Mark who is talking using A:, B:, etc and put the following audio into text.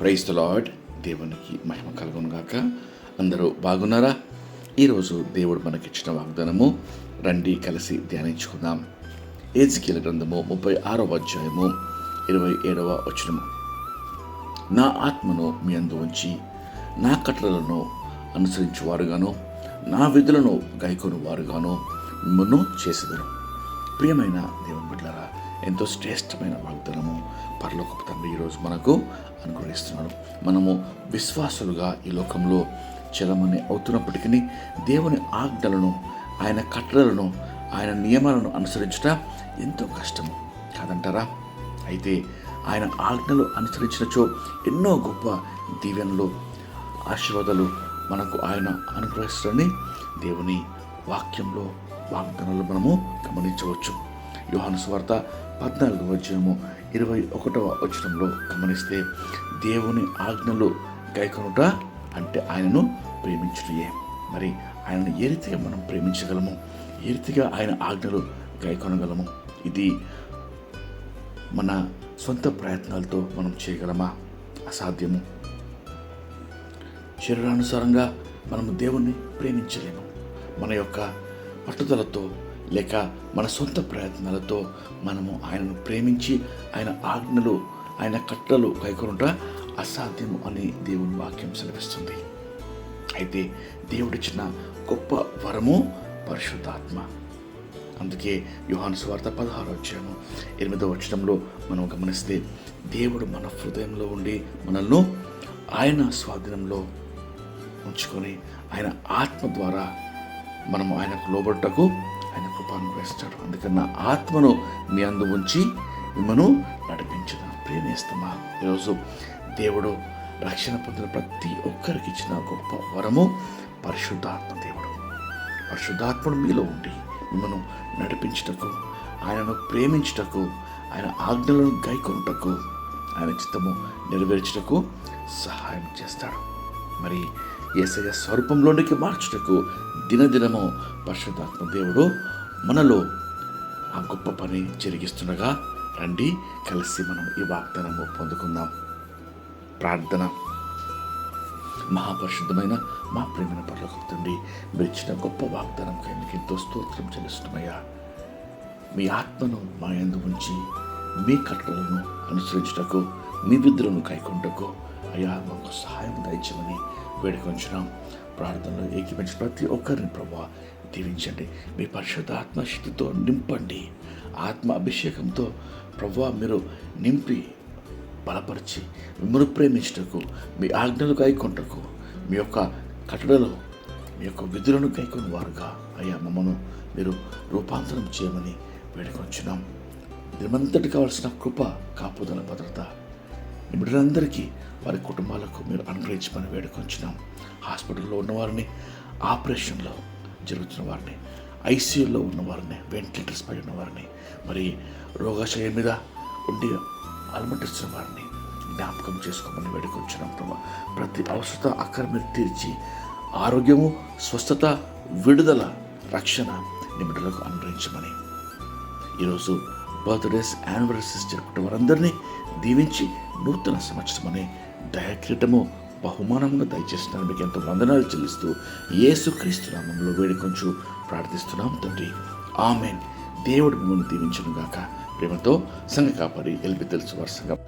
A: Praise the lord దేవునికి మహిమ కలుగును గాక. అందరూ బాగున్నారా? ఈరోజు దేవుడు మనకిచ్చిన వాగ్దానము రండి కలిసి ధ్యానించుకుందాం. ఏజ్కీల గ్రంథము ముప్పై ఆరవ అధ్యాయము ఇరవై ఏడవ వచనము. నా ఆత్మను మీ అందు ఉంచి నా కట్టలను అనుసరించువారుగాను నా విధులను గైకొని వారుగాను మిమ్మల్ని చేసేదను ప్రియమైన దేవుని బిడ్డలారా ఎంతో శ్రేష్టమైన వాగ్దానము పరలోకపు తండ్రి ఈరోజు మనకు అనుగ్రహిస్తున్నాడు. మనము విశ్వాసులుగా ఈ లోకంలో చలమని అవుతున్నప్పటికీ దేవుని ఆజ్ఞలను ఆయన కట్టడలను ఆయన నియమాలను అనుసరించుట ఎంతో కష్టము. కాదంటారా? అయితే ఆయన ఆజ్ఞలు అనుసరించినచో ఎన్నో గొప్ప దీవెనలు ఆశీర్వాదాలు మనకు ఆయన అనుగ్రహిస్తారని దేవుని వాక్యంలో వాగ్దానాలు మనము గమనించవచ్చు. యోహాను స్వార్త పద్నాలుగవ అధ్యాయము ఇరవై ఒకటవ వచనంలో గమనిస్తే దేవుని ఆజ్ఞలు గైకొనుట అంటే ఆయనను ప్రేమించుటయే. మరి ఆయనను ఏ రీతిగా మనం ప్రేమించగలము? ఏ రీతిగా ఆయన ఆజ్ఞలు గైకొనగలము? ఇది మన సొంత ప్రయత్నాలతో మనం చేయగలమా? అసాధ్యము. శరీరానుసారంగా మనము దేవుణ్ణి ప్రేమించలేము. మన యొక్క పట్టుదలతో లేక మన సొంత ప్రయత్నాలతో మనము ఆయనను ప్రేమించి ఆయన ఆజ్ఞలు ఆయన కట్టలు కైకొనుట అసాధ్యము అని దేవుని వాక్యం సెలవిస్తుంది. అయితే దేవుడిచ్చిన గొప్ప వరము పరిశుద్ధాత్మ. అందుకే యుహాను స్వార్థ పదహారు వచ్చాము ఎనిమిదో వచ్చడంలో మనం గమనిస్తే దేవుడు మన హృదయంలో ఉండి మనల్ని ఆయన స్వాధీనంలో ఉంచుకొని ఆయన ఆత్మ ద్వారా మనము ఆయనకు లోబడ్డకు ఆయన కృపాను వేస్తాడు. అందుకని నా ఆత్మను మీ అందు ఉంచి మిమ్మను నడిపించిన ప్రేమిస్తున్నా ఈరోజు దేవుడు రక్షణ పొందిన ప్రతి ఒక్కరికి ఇచ్చిన గొప్ప వరము పరిశుద్ధాత్మ దేవుడు. పరిశుద్ధాత్మను మీలో ఉండి మిమ్మను నడిపించుటకు ఆయనను ప్రేమించుటకు ఆయన ఆజ్ఞలను గైకొనుటకు ఆయన చిత్తము నెరవేర్చుటకు సహాయం చేస్తాడు. మరి ఏసయ స్వరూపంలోనికి మార్చుటకు దినదినము పరిశుద్ధాత్మ దేవుడు మనలో ఆ గొప్ప పని జరిగిస్తుండగా రండి కలిసి మనం ఈ వాగ్దానము పొందుకుందాం. ప్రార్థన. మహాపరిశుద్ధమైన మా ప్రేమైన పర్లకు మీరు ఇచ్చిన గొప్ప వాగ్దానం మీకు ఎంతో స్తోత్రం చెల్లిస్తున్నాయా మీ ఆత్మను మా ఎందు ఉంచి మీ కట్టడలను అనుసరించుటకు మీ విద్రులను కైకొంటకు అయ్యా మాకు సహాయం దయచమని వేడుకొంచున్నాం. ప్రార్థనలో ఏకీపించిన ప్రతి ఒక్కరిని ప్రభా దీవించండి. మీ పరిశుద్ధ ఆత్మశక్తితో నింపండి. ఆత్మ అభిషేకంతో ప్రభా మీరు నింపి బలపరిచి మిమ్మల్ని ప్రేమించుటకు మీ ఆజ్ఞలు కైకొంటకు మీ యొక్క కట్టడలో మీ యొక్క విధులను కైకొని వారుగా అయ్యా మమ్మను మీరు రూపాంతరం చేయమని వేడుకొంచున్నాం. దినమంతటి కావాల్సిన కృప కాపుదల భద్రత నిబిడలందరికీ వారి కుటుంబాలకు మీరు అనుగ్రహించమని వేడుకొంచున్నాం. హాస్పిటల్లో ఉన్నవారిని ఆపరేషన్లో జరుగుతున్న వారిని ఐసీయూలో ఉన్నవారిని వెంటిలేటర్స్ పై ఉన్నవారిని మరి రోగాశయం మీద ఉండి అలమటిస్తున్న వారిని జ్ఞాపకం చేసుకోమని వేడుకొంచున్నాం ప్రభా. ప్రతి అవసరత అక్కడ మీరు తీర్చి ఆరోగ్యము స్వస్థత విడుదల రక్షణ నిమిడలకు అనుగ్రహించమని. ఈరోజు బర్త్డేస్ యానివర్సరీస్ జరుపుకున్న వారందరినీ దీవించి నూతన సంవత్సరమని దయక్రీటము బహుమానంగా దయచేస్తున్న మీకు ఎంతో వందనాలు చెల్లిస్తూ యేసుక్రీస్తు నామంలో వేడుకొంచు ప్రార్థిస్తున్నాం తండ్రి. ఆమెన్. దేవుడు మిమ్మల్ని దీవించను గాక. ప్రేమతో సంఘ కాపరి ఎల్బి తెలుసు వారి సంఘం.